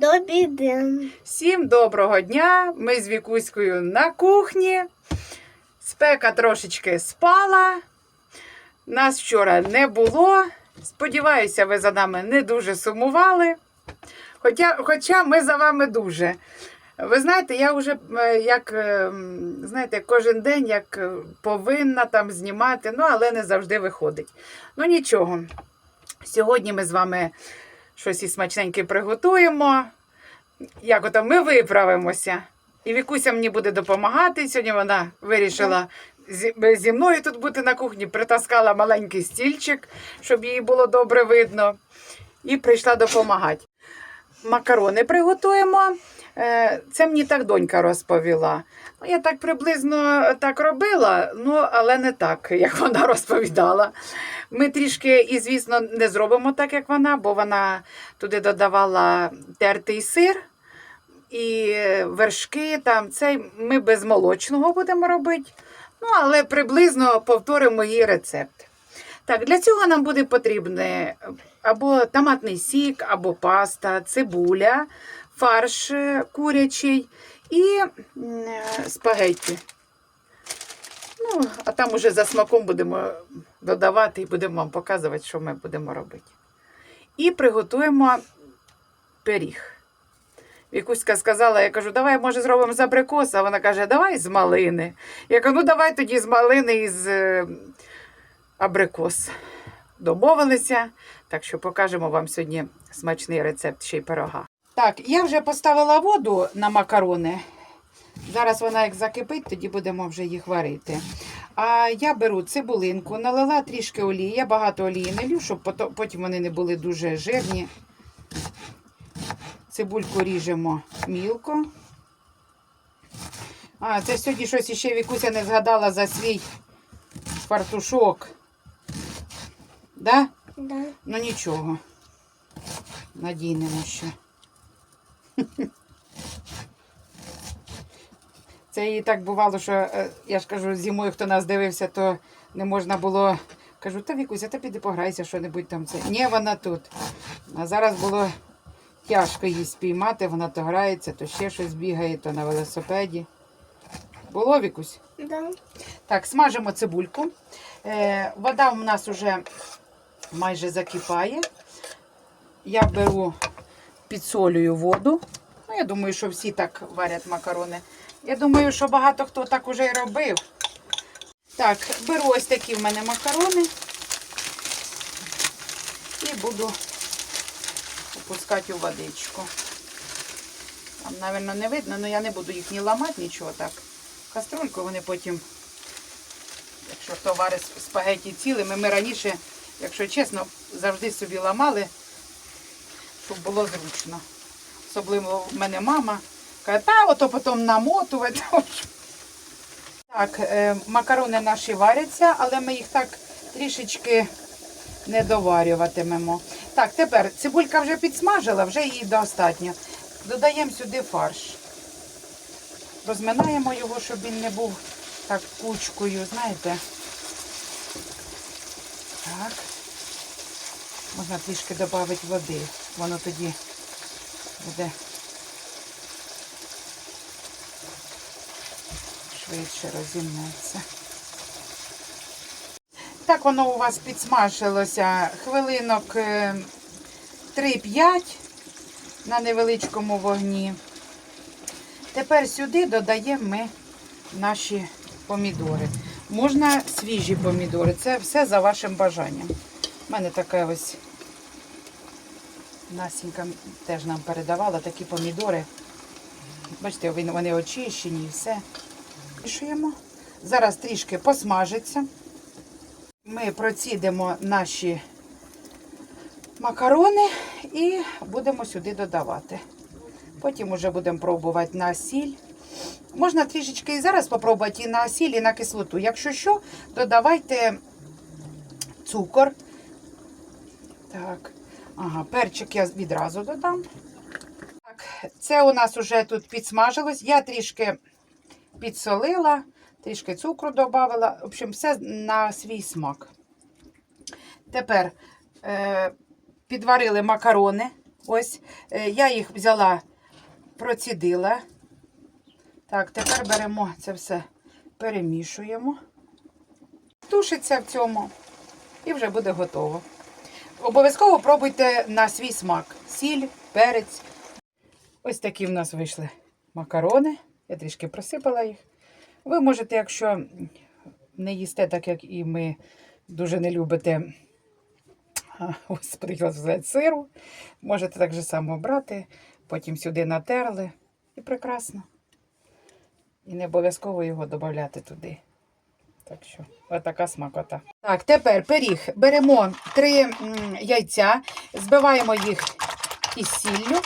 Добрий день. Всім доброго дня! Ми з Вікуською на кухні. Спека трошечки спала. Нас вчора не було. Сподіваюся, ви за нами не дуже сумували. Хоча, хоча ми за вами дуже. Ви знаєте, я вже як е, знаєте, кожен день як е, повинна там знімати, ну але не завжди виходить. Ну нічого. Сьогодні ми з вами щось і смачненьке приготуємо. Як ото ми виправимося. І Вікуся мені буде допомагати. Сьогодні вона вирішила зі, мною тут бути на кухні, притаскала маленький стільчик, щоб їй було добре видно. І прийшла допомагати. Макарони приготуємо. Е, Це мені так донька розповіла. Я так приблизно так робила, ну, але не так, як вона розповідала. Ми трішки, і, звісно, не зробимо так, як вона, бо вона туди додавала тертий сир і вершки. Там цей ми без молочного будемо робити. Ну, але приблизно повторимо її рецепт. Так, для цього нам буде потрібне або томатний сік, або паста, цибуля, фарш е, курячий і е, спагетті. Ну, а там уже за смаком будемо додавати і будемо вам показувати, що ми будемо робити. І приготуємо пиріг. Вікуська сказала, я кажу, давай, може, зробимо з абрикоса. Вона каже, давай з малини. Я кажу, ну давай тоді з малини і з е, абрикос. Домовилися, так що покажемо вам сьогодні смачний рецепт ще й пирога. Так, я вже поставила воду на макарони. Зараз вона як закипить, тоді будемо вже їх варити. А я беру цибулинку, налила трішки олії. Я багато олії не лью, щоб потім вони не були дуже жирні. Цибульку ріжемо мілко. А, це сьогодні щось іще Вікуся не згадала за свій фартушок. Да? Да. Ну нічого. Надійнемо ще. Це і так бувало, що е, я ж кажу, зимою, хто нас дивився, то не можна було. Кажу, та Вікуся, та піди пограйся, що-небудь там це. Ні, вона тут. А зараз було тяжко її спіймати, вона то грається, то ще щось бігає, то на велосипеді. Було Вікусь? Да. Так, смажимо цибульку. Е, вода у нас вже майже закипає. Я беру, підсолюю воду. Ну, я думаю, що всі так варять макарони. Я думаю, що багато хто так уже і робив. Так, беру ось такі в мене макарони і буду опускати у водичку. Там, мабуть, не видно, але я не буду їх ні ламати, нічого так. Каструльку вони потім, якщо хто варить спагеті цілими, ми раніше, якщо чесно, завжди собі ламали, щоб було зручно. Особливо в мене мама каже, та ото потім намотувати. Так, е, макарони наші варяться, але ми їх так трішечки не доварюватимемо. Так, тепер цибулька вже підсмажила, вже її достатньо. Додаємо сюди фарш. Розминаємо його, щоб він не був так кучкою, знаєте. Так. Можна трішки додати води. Воно тоді буде швидше розімнеться. Так воно у вас підсмажилося хвилинок е, 3-5 на невеличкому вогні. Тепер сюди додаємо ми наші помідори. Можна свіжі помідори, це все за вашим бажанням. У мене така ось Насінька теж нам передавала такі помідори. Бачите, вони очищені і все. Мішуємо. Зараз трішки посмажиться. Ми процідимо наші макарони і будемо сюди додавати. Потім вже будемо пробувати на сіль. Можна трішечки і зараз спробувати і на сіль, і на кислоту. Якщо що, додавайте цукор. Так. Ага, перчик я відразу додам. Так, це у нас вже тут підсмажилось. Я трішки підсолила, трішки цукру додавала. В общем, все на свій смак. Тепер е, підварили макарони. Ось е, я їх взяла, процідила. Так, тепер беремо це все, перемішуємо. Тушиться в цьому і вже буде готово. Обов'язково пробуйте на свій смак. Сіль, перець. Ось такі в нас вийшли макарони. Я трішки просипала їх. Ви можете, якщо не їсте, так як і ми дуже не любите ось, сиру, можете так же само брати, потім сюди натерли і прекрасно. І не обов'язково його додати туди. Так що, отака смакота. Так, тепер пиріг. Беремо три яйця, збиваємо їх із сіллю.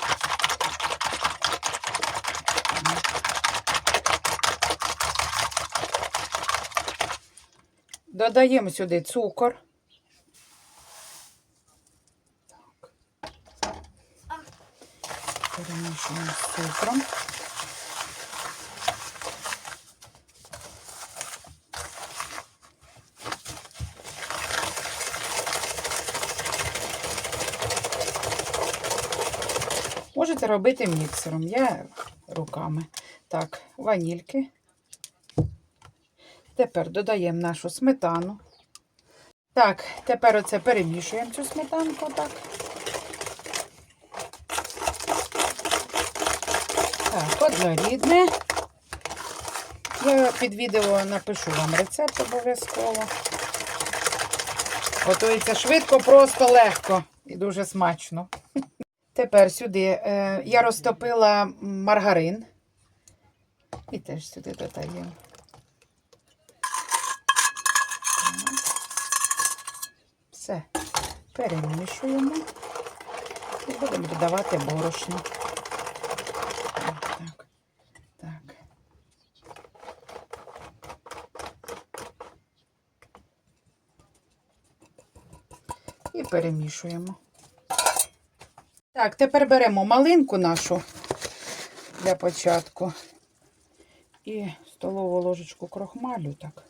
Додаємо сюди цукор. Перемішуємо з цукром. Можете робити міксером, я руками. Так, ванільки. Тепер додаємо нашу сметану. Так, тепер оце перемішуємо цю сметанку. Так. Так, однорідне. Я під відео напишу вам рецепт обов'язково. Готується швидко, просто легко і дуже смачно. Тепер сюди е, я розтопила маргарин. І теж сюди додаємо. Все, перемішуємо і будемо додавати борошно. Так, так, так. І перемішуємо. Так, тепер беремо малинку нашу для початку і столову ложечку крохмалю, так.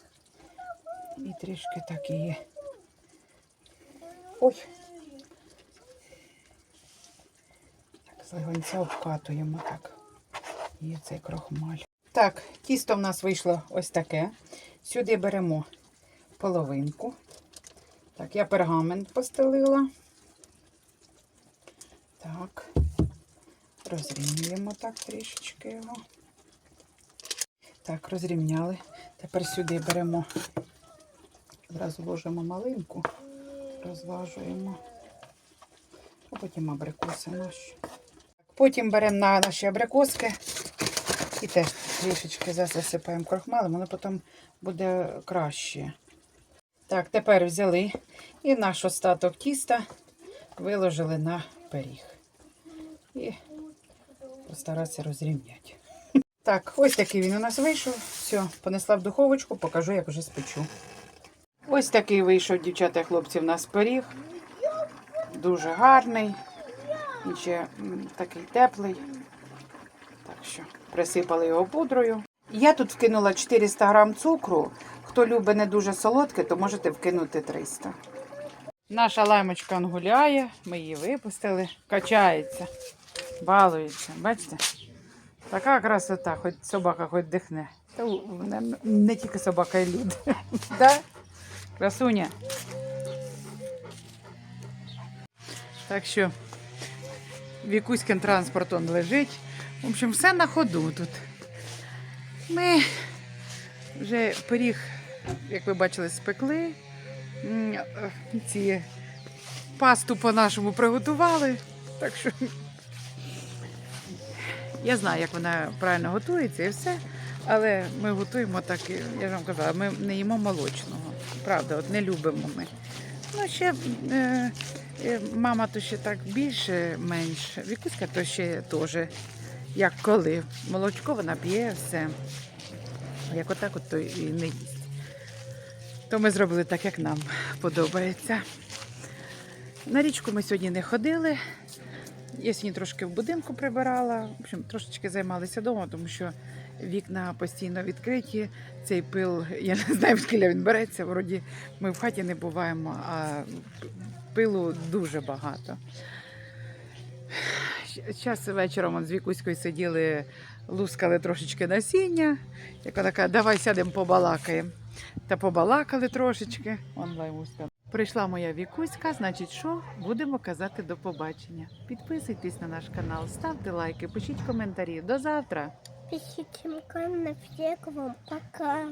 І трішки так її. Ой. Так, злегонця обкатуємо так. І цей крохмаль. Так, тісто в нас вийшло ось таке. Сюди беремо половинку. Так, я пергамент постелила. Так, розрівнюємо так трішечки його. Так, розрівняли. Тепер сюди беремо, одразу ложимо малинку, розважуємо, а потім абрикоси наші. Потім беремо на наші абрикоски і теж трішечки засипаємо крохмалем, воно потім буде краще. Так, тепер взяли і наш остаток тіста виложили на пиріг. І постаратися розрівняти. Так, ось такий він у нас вийшов. Все, понесла в духовочку, покажу, як вже спечу. Ось такий вийшов, дівчата і хлопці, в нас пиріг. Дуже гарний. І ще такий теплий. Так що присипали його пудрою. Я тут вкинула 400 грам цукру. Хто любить не дуже солодке, то можете вкинути 300. Наша лаймочка он гуляє, ми її випустили, качається, балується. Бачите? Така красота, хоч собака хоч дихне. Та не, не тільки собака і люди. Да? Красуня. Так що Вікуськин транспорт он лежить. В общем, все на ходу тут. Ми вже пиріг, як ви бачили, спекли. Е, Ці пасту по-нашому приготували. Так що я знаю, як вона правильно готується і все. Але ми готуємо так, я ж вам казала, ми не їмо молочного. Правда, от не любимо ми. Ну, ще е, е, мама то ще так більше, менш. Вікуська то ще теж, як коли. Молочко вона п'є все. Як отак от то і не їсть. То ми зробили так, як нам подобається. На річку ми сьогодні не ходили. Я сьогодні трошки в будинку прибирала. В общем, трошечки займалися вдома, тому що вікна постійно відкриті. Цей пил, я не знаю, відкіля він береться. Вроді ми в хаті не буваємо, а пилу дуже багато. Зараз вечором з Вікуською сиділи, лускали трошечки насіння. Яка така, давай сядемо побалакаємо. Та побалакали трошечки. Он лаймуська. Прийшла моя Вікуська, значить, що будемо казати до побачення. Підписуйтесь на наш канал, ставте лайки, пишіть коментарі. До завтра! Пишіть коментарі, всех вам пока.